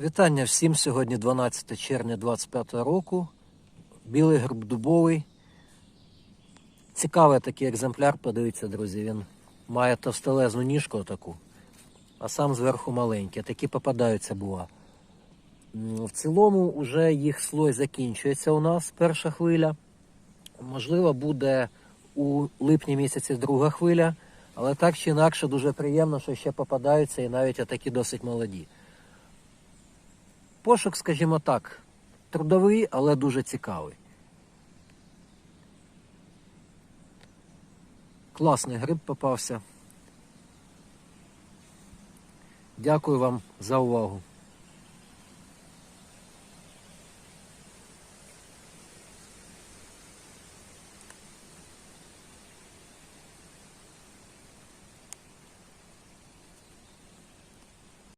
Вітання всім. Сьогодні 12 червня 25 року. Білий гриб дубовий. Цікавий такий екземпляр, подивіться, друзі. Він має товстелезну ніжку таку, а сам зверху маленький. Такі попадаються бува. В цілому вже їх слой закінчується у нас, перша хвиля. Можливо, буде у липні місяці друга хвиля, але так чи інакше дуже приємно, що ще попадаються і навіть такі досить молоді. Пошук, скажімо так, трудовий, але дуже цікавий. Класний гриб попався. Дякую вам за увагу.